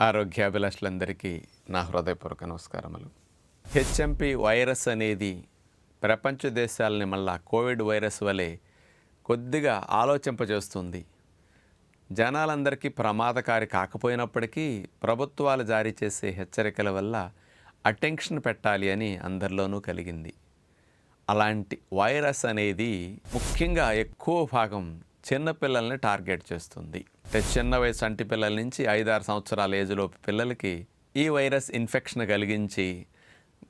ఆరోగ్యాభిలాషులందరికీ నా హృదయపూర్వక నమస్కారములు. హెచ్ఎంపి వైరస్ అనేది ప్రపంచ దేశాలని మళ్ళా కోవిడ్ వైరస్ వలె కొద్దిగా ఆలోచింపజేస్తుంది. జనాలందరికీ ప్రమాదకారి కాకపోయినప్పటికీ ప్రభుత్వాలు జారీ చేసే హెచ్చరికల వల్ల అటెన్షన్ పెట్టాలి అని అందరిలోనూ కలిగింది. అలాంటి వైరస్ అనేది ముఖ్యంగా ఎక్కువ భాగం చిన్నపిల్లల్ని టార్గెట్ చేస్తుంది. అంటే చిన్న వయసు అంటి పిల్లల నుంచి ఐదారు సంవత్సరాల ఏజ్లోపు పిల్లలకి ఈ వైరస్ ఇన్ఫెక్షన్ కలిగించి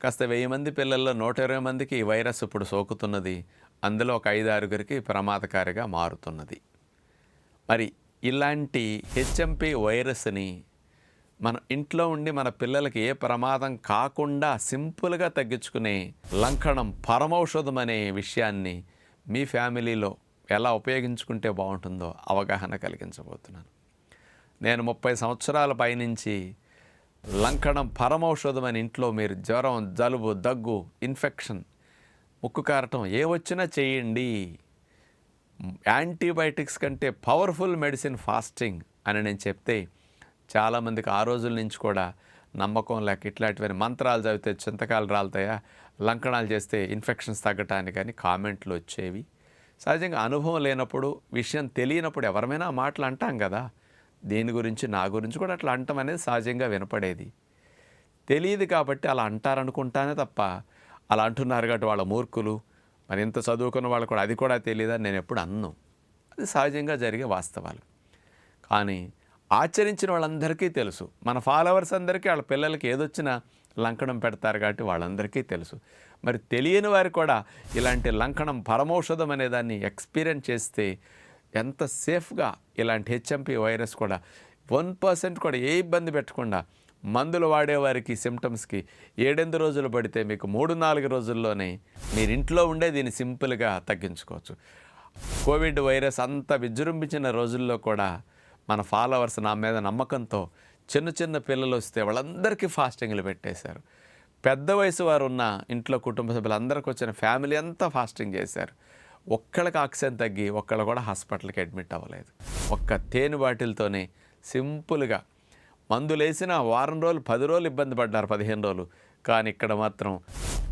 కాస్త వెయ్యి మంది పిల్లల్లో నూట ఇరవై మందికి ఈ వైరస్ ఇప్పుడు సోకుతున్నది. అందులో ఒక ఐదారుగురికి ప్రమాదకారిగా మారుతున్నది. మరి ఇలాంటి హెచ్ఎంపి వైరస్ని మన ఇంట్లో ఉండి మన పిల్లలకి ఏ ప్రమాదం కాకుండా సింపుల్గా తగ్గించుకునే లంకణం పరమౌషధం అనే విషయాన్ని మీ ఫ్యామిలీలో ఎలా ఉపయోగించుకుంటే బాగుంటుందో అవగాహన కలిగించబోతున్నాను. నేను ముప్పై సంవత్సరాల పైనుంచి లంకణం పరమౌషధం అని ఇంట్లో మీరు జ్వరం జలుబు దగ్గు ఇన్ఫెక్షన్ ముక్కు కారటం ఏ వచ్చినా చేయండి. యాంటీబయాటిక్స్ కంటే పవర్ఫుల్ మెడిసిన్ ఫాస్టింగ్ అని నేను చెప్తే చాలామందికి ఆ రోజుల నుంచి కూడా నమ్మకం లేక ఇట్లాంటివన్నీ మంత్రాలు చదివితే చింతకాలు రాలుతాయా లంకణాలు చేస్తే ఇన్ఫెక్షన్స్ తగ్గటానికి కానీ కామెంట్లు వచ్చేవి. సహజంగా అనుభవం లేనప్పుడు విషయం తెలియనప్పుడు ఎవరమైనా మాటలు అంటాం కదా. దీని గురించి నా గురించి కూడా అట్లా అంటాం అనేది సహజంగా వినపడేది. తెలియదు కాబట్టి అలా అంటారనుకుంటానే తప్ప అలా అంటున్నారు కాబట్టి వాళ్ళ మూర్ఖులు మరి ఇంత చదువుకున్న వాళ్ళు కూడా అది కూడా తెలియదని నేను ఎప్పుడు అన్ను. అది సహజంగా జరిగే వాస్తవాలు. కానీ ఆచరించిన వాళ్ళందరికీ తెలుసు. మన ఫాలోవర్స్ అందరికీ వాళ్ళ పిల్లలకి ఏదొచ్చినా లంకణం పెడతారు కాబట్టి వాళ్ళందరికీ తెలుసు. మరి తెలియని వారు కూడా ఇలాంటి లంకణం పరమౌషధం అనే దాన్ని ఎక్స్పీరియన్స్ చేస్తే ఎంత సేఫ్గా ఇలాంటి హెచ్ఎంపి వైరస్ కూడా వన్ పర్సెంట్ కూడా ఏ ఇబ్బంది పెట్టకుండా మందులు వాడేవారికి సిమ్టమ్స్కి ఏడెనిమిది రోజులు పడితే మీకు మూడు నాలుగు రోజుల్లోనే మీరు ఇంట్లో ఉండే దీన్ని సింపుల్గా తగ్గించుకోవచ్చు. కోవిడ్ వైరస్ అంత విజృంభించిన రోజుల్లో కూడా మన ఫాలోవర్స్ నా మీద నమ్మకంతో చిన్న చిన్న పిల్లలు వస్తే వాళ్ళందరికీ ఫాస్టింగ్లు పెట్టేశారు. పెద్ద వయసు వారు ఉన్న ఇంట్లో కుటుంబ సభ్యులందరికీ వచ్చిన ఫ్యామిలీ అంతా ఫాస్టింగ్ చేశారు. ఒక్కళ్ళకి ఆక్సిజన్ తగ్గి ఒక్కళ్ళు కూడా హాస్పిటల్కి అడ్మిట్ అవ్వలేదు. ఒక్క తేనె బాటిల్తోనే సింపుల్గా మందులు వేసిన వారం రోజులు పది రోజులు ఇబ్బంది పడ్డారు పదిహేను రోజులు. కానీ ఇక్కడ మాత్రం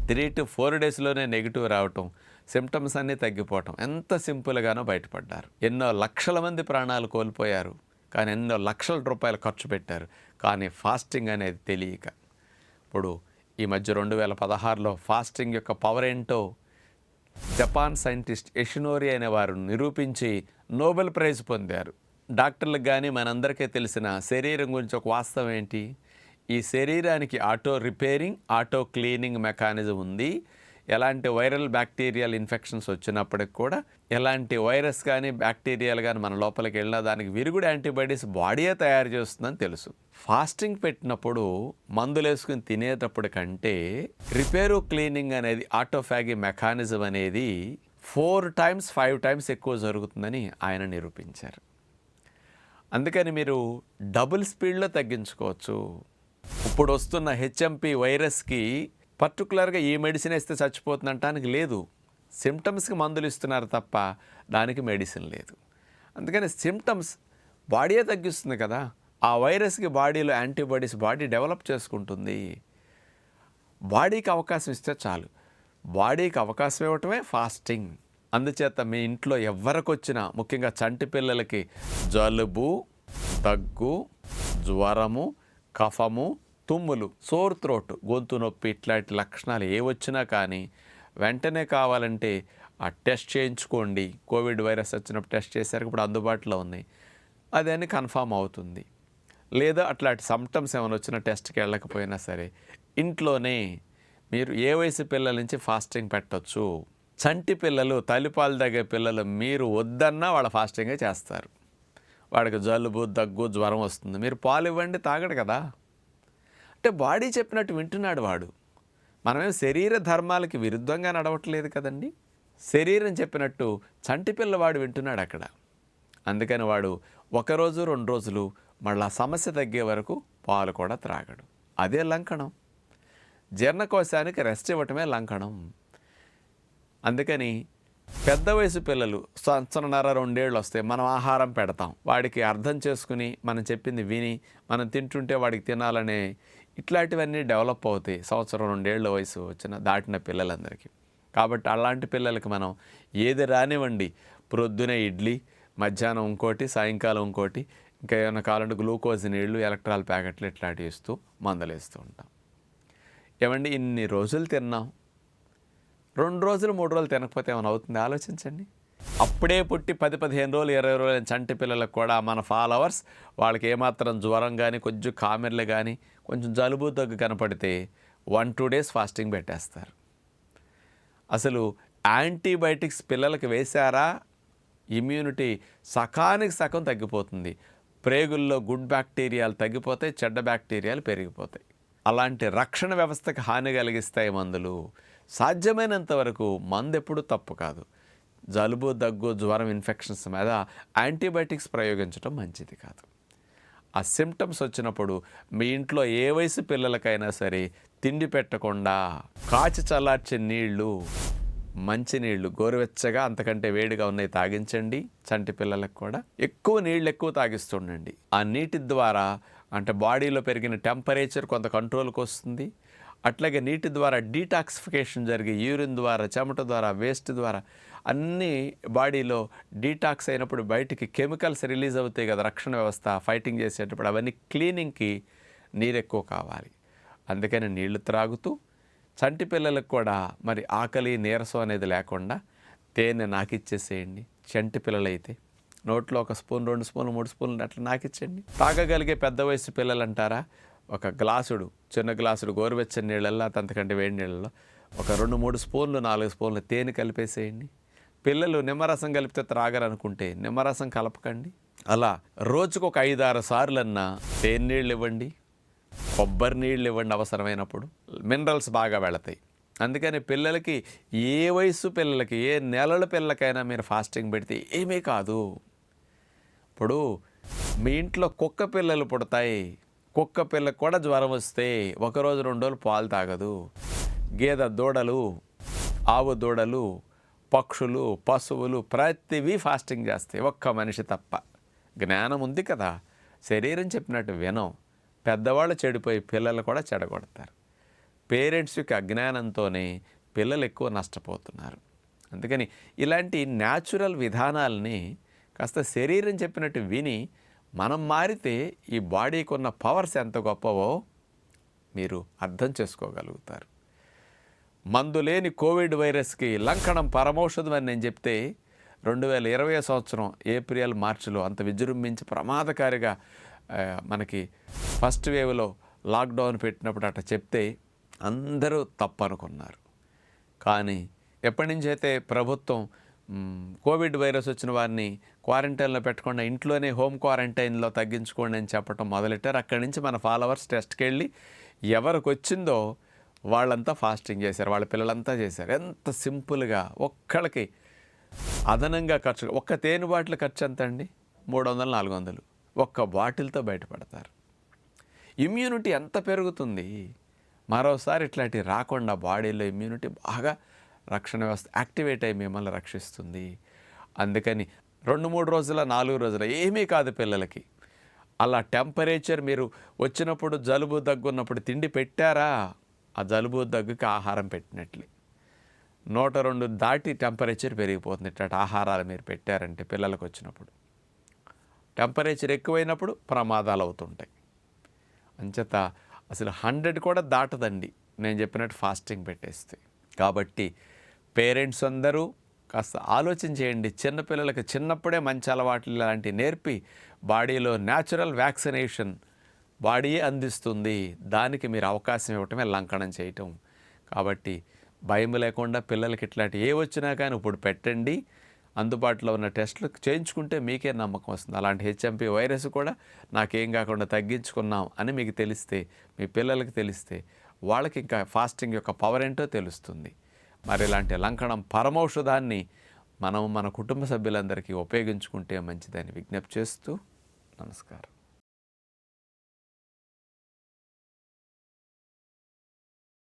త్రీ టు ఫోర్ డేస్లోనే నెగిటివ్ రావటం సిమ్టమ్స్ అన్నీ తగ్గిపోవటం ఎంత సింపుల్గానో బయటపడ్డారు. ఎన్నో లక్షల మంది ప్రాణాలు కోల్పోయారు. కానీ ఎన్నో లక్షల రూపాయలు ఖర్చు పెట్టారు. కానీ ఫాస్టింగ్ అనేది తెలియక. ఇప్పుడు ఈ మధ్య రెండు వేల పదహారులో ఫాస్టింగ్ యొక్క పవర్ ఏంటో జపాన్ సైంటిస్ట్ ఎషినోరి అనే వారు నిరూపించి నోబెల్ ప్రైజ్ పొందారు. డాక్టర్లకు కానీ మనందరికీ తెలిసిన శరీరం గురించి ఒక వాస్తవం ఏంటి? ఈ శరీరానికి auto repairing auto cleaning mechanism ఉంది. ఎలాంటి వైరల్ బ్యాక్టీరియల్ ఇన్ఫెక్షన్స్ వచ్చినప్పటికి కూడా ఎలాంటి వైరస్ కానీ బ్యాక్టీరియల్ కానీ మన లోపలికి వెళ్ళినా దానికి విరుగుడు యాంటీబాడీస్ బాడీయే తయారు చేస్తుందని తెలుసు. ఫాస్టింగ్ పెట్టినప్పుడు మందులు వేసుకుని తినేటప్పుడు కంటే రిపేరు క్లీనింగ్ అనేది ఆటోఫాగి మెకానిజం అనేది ఫోర్ టైమ్స్ ఫైవ్ టైమ్స్ ఎక్కువ జరుగుతుందని ఆయన నిరూపించారు. అందుకని మీరు డబుల్ స్పీడ్లో తగ్గించుకోవచ్చు. ఇప్పుడు వస్తున్న హెచ్ఎంపి వైరస్కి పర్టికులర్గా ఈ మెడిసిన్ వేస్తే చచ్చిపోతుంది అంటానికి లేదు. సిమ్టమ్స్కి మందులు ఇస్తున్నారు తప్ప దానికి మెడిసిన్ లేదు. అందుకని సిమ్టమ్స్ బాడీయే తగ్గిస్తుంది కదా. ఆ వైరస్కి బాడీలో యాంటీబాడీస్ బాడీ డెవలప్ చేసుకుంటుంది. బాడీకి అవకాశం ఇస్తే చాలు. బాడీకి అవకాశం ఇవ్వటమే ఫాస్టింగ్. అందుచేత మీ ఇంట్లో ఎవరికి వచ్చినా ముఖ్యంగా చంటి పిల్లలకి జలుబు దగ్గు జ్వరము కఫము తుమ్ములు సోర్ త్రోట్ గొంతు నొప్పి ఇట్లాంటి లక్షణాలు ఏ వచ్చినా కానీ వెంటనే కావాలంటే ఆ టెస్ట్ చేయించుకోండి. కోవిడ్ వైరస్ వచ్చినప్పుడు టెస్ట్ చేశారు ఇప్పుడు అందుబాటులో ఉన్నాయి అని కన్ఫామ్ అవుతుంది. లేదా అట్లాంటి సమ్టమ్స్ ఏమైనా వచ్చినా టెస్ట్కి వెళ్ళకపోయినా సరే ఇంట్లోనే మీరు ఏ వయసు పిల్లల నుంచి ఫాస్టింగ్ పెట్టచ్చు. చంటి పిల్లలు తల్లిపాలు తగ్గే పిల్లలు మీరు వద్దన్నా వాళ్ళ ఫాస్టింగే చేస్తారు. వాడికి జలుబు దగ్గు జ్వరం వస్తుంది. మీరు పాలు ఇవ్వండి తాగడు కదా. అంటే బాడీ చెప్పినట్టు వింటున్నాడు వాడు. మనమేం శరీర ధర్మాలకి విరుద్ధంగా నడవట్లేదు కదండి? శరీరం చెప్పినట్టు చంటి పిల్లవాడు వింటున్నాడు అక్కడ. అందుకని వాడు ఒకరోజు రెండు రోజులు మళ్ళా సమస్య తగ్గే వరకు పాలు కూడా త్రాగడు. అదే లంకణం. జీర్ణకోశానికి రెస్ట్ ఇవ్వటమే లంకణం. అందుకని పెద్ద వయసు పిల్లలు సంవత్సరంన్నర రెండేళ్ళు వస్తే మనం ఆహారం పెడతాం. వాడికి అర్థం చేసుకుని మనం చెప్పింది విని మనం తింటుంటే వాడికి తినాలనే ఇట్లాంటివన్నీ డెవలప్ అవుతాయి. సంవత్సరం రెండేళ్ళ వయసు వచ్చిన దాటిన పిల్లలందరికీ. కాబట్టి అలాంటి పిల్లలకి మనం ఏది రానివ్వండి. ప్రొద్దున ఇడ్లీ మధ్యాహ్నం ఇంకోటి సాయంకాలం ఇంకోటి ఇంకా ఏమైనా కావాలంటే గ్లూకోజ్ నీళ్ళు ఎలక్ట్రాల్ ప్యాకెట్లు ఇట్లాంటివి ఇస్తూ మందలేస్తూ ఉంటాం. ఏమండి ఇన్ని రోజులు తిన్నాం. రెండు రోజులు మూడు రోజులు తినకపోతే ఏమైనా అవుతుంది? ఆలోచించండి. అప్పుడే పుట్టి పది పదిహేను రోజులు ఇరవై రోజులు చంటి పిల్లలకు కూడా మన ఫాలోవర్స్ వాళ్ళకి ఏమాత్రం జ్వరం కానీ కొంచెం కామెర్లు కానీ కొంచెం జలుబు దగ్గు కనపడితే వన్ టూ డేస్ ఫాస్టింగ్ పెట్టేస్తారు. అసలు యాంటీబయాటిక్స్ పిల్లలకు వేశారా? ఇమ్యూనిటీ సకానికి సగం తగ్గిపోతుంది. ప్రేగుల్లో గుడ్ బ్యాక్టీరియాలు తగ్గిపోతాయి చెడ్డ బ్యాక్టీరియాలు పెరిగిపోతాయి. అలాంటి రక్షణ వ్యవస్థకి హాని కలిగిస్తాయి మందులు. సాధ్యమైనంత వరకు మందు ఎప్పుడు తప్పు కాదు. జలుబు దగ్గు జ్వరం ఇన్ఫెక్షన్స్ మీద యాంటీబయాటిక్స్ ప్రయోగించడం మంచిది కాదు. ఆ సిమ్టమ్స్ వచ్చినప్పుడు మీ ఇంట్లో ఏ వయసు పిల్లలకైనా సరే తిండి పెట్టకుండా కాచి చల్లార్చే నీళ్ళు మంచినీళ్ళు గోరువెచ్చగా అంతకంటే వేడిగా ఉన్నాయి తాగించండి. చంటి పిల్లలకు కూడా ఎక్కువ నీళ్ళు ఎక్కువ తాగిస్తుండండి. ఆ నీటి ద్వారా అంటే బాడీలో పెరిగిన టెంపరేచర్ కొంత కంట్రోల్కి వస్తుంది. అట్లాగే నీటి ద్వారా డీటాక్సిఫికేషన్ జరిగి యూరిన్ ద్వారా చెమట ద్వారా వేస్ట్ ద్వారా అన్ని బాడీలో డీటాక్స్ అయినప్పుడు బయటికి కెమికల్స్ రిలీజ్ అవుతాయి కదా రక్షణ వ్యవస్థ ఫైటింగ్ చేసేటప్పుడు అవన్నీ క్లీనింగ్కి నీరు ఎక్కువ కావాలి. అందుకని నీళ్ళు త్రాగుతూ చంటి పిల్లలకు కూడా మరి ఆకలి నీరసం అనేది లేకుండా తేనె నాకిచ్చేసేయండి. చంటి పిల్లలైతే నోట్లో ఒక స్పూన్ రెండు స్పూన్లు మూడు స్పూన్లు అట్లా నాకిచ్చండి తాగగలిగే పెద్ద వయసు పిల్లలు అంటారా ఒక గ్లాసుడు చిన్న గ్లాసుడు గోరువెచ్చని నీళ్ళల్లో అంతకంటే వేడి నీళ్ళల్లో ఒక రెండు మూడు స్పూన్లు నాలుగు స్పూన్లు తేనె కలిపేసేయండి. పిల్లలు నిమ్మరసం కలిపితే త్రాగరనుకుంటే నిమ్మరసం కలపకండి. అలా రోజుకు ఒక ఐదారు సార్లన్నా తేనె నీళ్ళు ఇవ్వండి కొబ్బరి నీళ్ళు ఇవ్వండి అవసరమైనప్పుడు. మినరల్స్ బాగా వెళతాయి. అందుకని పిల్లలకి ఏ వయసు పిల్లలకి ఏ నెలల పిల్లలకైనా మీరు ఫాస్టింగ్ పెడితే ఏమీ కాదు. ఇప్పుడు మీ ఇంట్లో కుక్క పిల్లలు పుడతాయి కుక్క పిల్లకు కూడా జ్వరం వస్తే ఒకరోజు రెండు రోజులు పాలు తాగదు. గేదె దూడలు ఆవు దూడలు పక్షులు పశువులు ప్రతివి ఫాస్టింగ్ చేస్తాయి. ఒక్క మనిషి తప్ప. జ్ఞానం ఉంది కదా. శరీరం చెప్పినట్టు వినం. పెద్దవాళ్ళు చెడిపోయి పిల్లలు కూడా చెడగొడతారు. పేరెంట్స్ యొక్క అజ్ఞానంతోనే పిల్లలు ఎక్కువ నష్టపోతున్నారు. అందుకని ఇలాంటి న్యాచురల్ విధానాలని కాస్త శరీరం చెప్పినట్టు విని మనం మారితే ఈ బాడీకి ఉన్న పవర్స్ ఎంత గొప్పవో మీరు అర్థం చేసుకోగలుగుతారు. మందు లేని కోవిడ్ వైరస్కి లంకణం పరమౌషధం అని నేను చెప్తే రెండు వేల ఇరవై సంవత్సరం ఏప్రిల్ మార్చిలో అంత విజృంభించి ప్రమాదకారిగా మనకి ఫస్ట్ వేవ్లో లాక్డౌన్ పెట్టినప్పుడు అట్లా చెప్తే అందరూ తప్పు అనుకున్నారు కానీ ఎప్పటి నుంచి అయితే ప్రభుత్వం కోవిడ్ వైరస్ వచ్చిన వారిని క్వారంటైన్లో పెట్టకుండా. ఇంట్లోనే హోమ్ క్వారంటైన్లో తగ్గించుకోండి అని చెప్పడం మొదలెట్టారు. అక్కడి నుంచి మన ఫాలోవర్స్ టెస్ట్కి వెళ్ళి ఎవరికి వచ్చిందో వాళ్ళంతా ఫాస్టింగ్ చేశారు. వాళ్ళ పిల్లలంతా చేశారు. ఎంత సింపుల్గా ఒక్కళ్ళకి అదనంగా ఖర్చు ఒక్క తేనె బాటిల్ ఖర్చు ఎంత అండి మూడు వందలు నాలుగు వందలు ఒక్క బాటిల్తో బయటపడతారు. ఇమ్యూనిటీ ఎంత పెరుగుతుంది? మరోసారి ఇట్లాంటి రాకుండా బాడీలో ఇమ్యూనిటీ బాగా రక్షణ వ్యవస్థ యాక్టివేట్ అయ్యి మిమ్మల్ని రక్షిస్తుంది. అందుకని రెండు మూడు రోజుల నాలుగు రోజుల ఏమీ కాదు పిల్లలకి. అలా టెంపరేచర్ మీరు వచ్చినప్పుడు జలుబు దగ్గు ఉన్నప్పుడు తిండి పెట్టారా? ఆ జలుబు దగ్గుకి ఆహారం పెట్టినట్లే. నూట రెండు దాటి టెంపరేచర్ పెరిగిపోతుంది. ఇట్లాంటి ఆహారాలు మీరు పెట్టారంటే పిల్లలకు వచ్చినప్పుడు. టెంపరేచర్ ఎక్కువైనప్పుడు ప్రమాదాలు అవుతుంటాయి. అంచేత అసలు హండ్రెడ్ కూడా దాటదండి. నేను చెప్పినట్టు ఫాస్టింగ్ పెట్టేస్తే. కాబట్టి పేరెంట్స్ అందరూ కాస్త ఆలోచన చేయండి. చిన్నపిల్లలకు చిన్నప్పుడే మంచి అలవాట్లు లాంటివి నేర్పి బాడీలో న్యాచురల్ వ్యాక్సినేషన్ బాడీయే అందిస్తుంది? దానికి మీరు అవకాశం ఇవ్వటమే లంకనం చేయటం. కాబట్టి భయం లేకుండా పిల్లలకి ఇట్లాంటి ఏ వచ్చినా కానీ ఇప్పుడు పెట్టండి. అందుబాటులో ఉన్న టెస్టులు చేయించుకుంటే మీకే నమ్మకం వస్తుంది. అలాంటి హెచ్ఎంపీ వైరస్ కూడా నాకేం కాకుండా తగ్గించుకున్నాం అని మీకు తెలిస్తే మీ పిల్లలకి తెలిస్తే వాళ్ళకి ఇంకా ఫాస్టింగ్ యొక్క పవర్ ఏంటో తెలుస్తుంది. మరి ఇలాంటి లంకణం పరమౌషధాన్ని మనం మన కుటుంబ సభ్యులందరికీ ఉపయోగించుకుంటే మంచిదని విజ్ఞప్తి చేస్తూ నమస్కారం.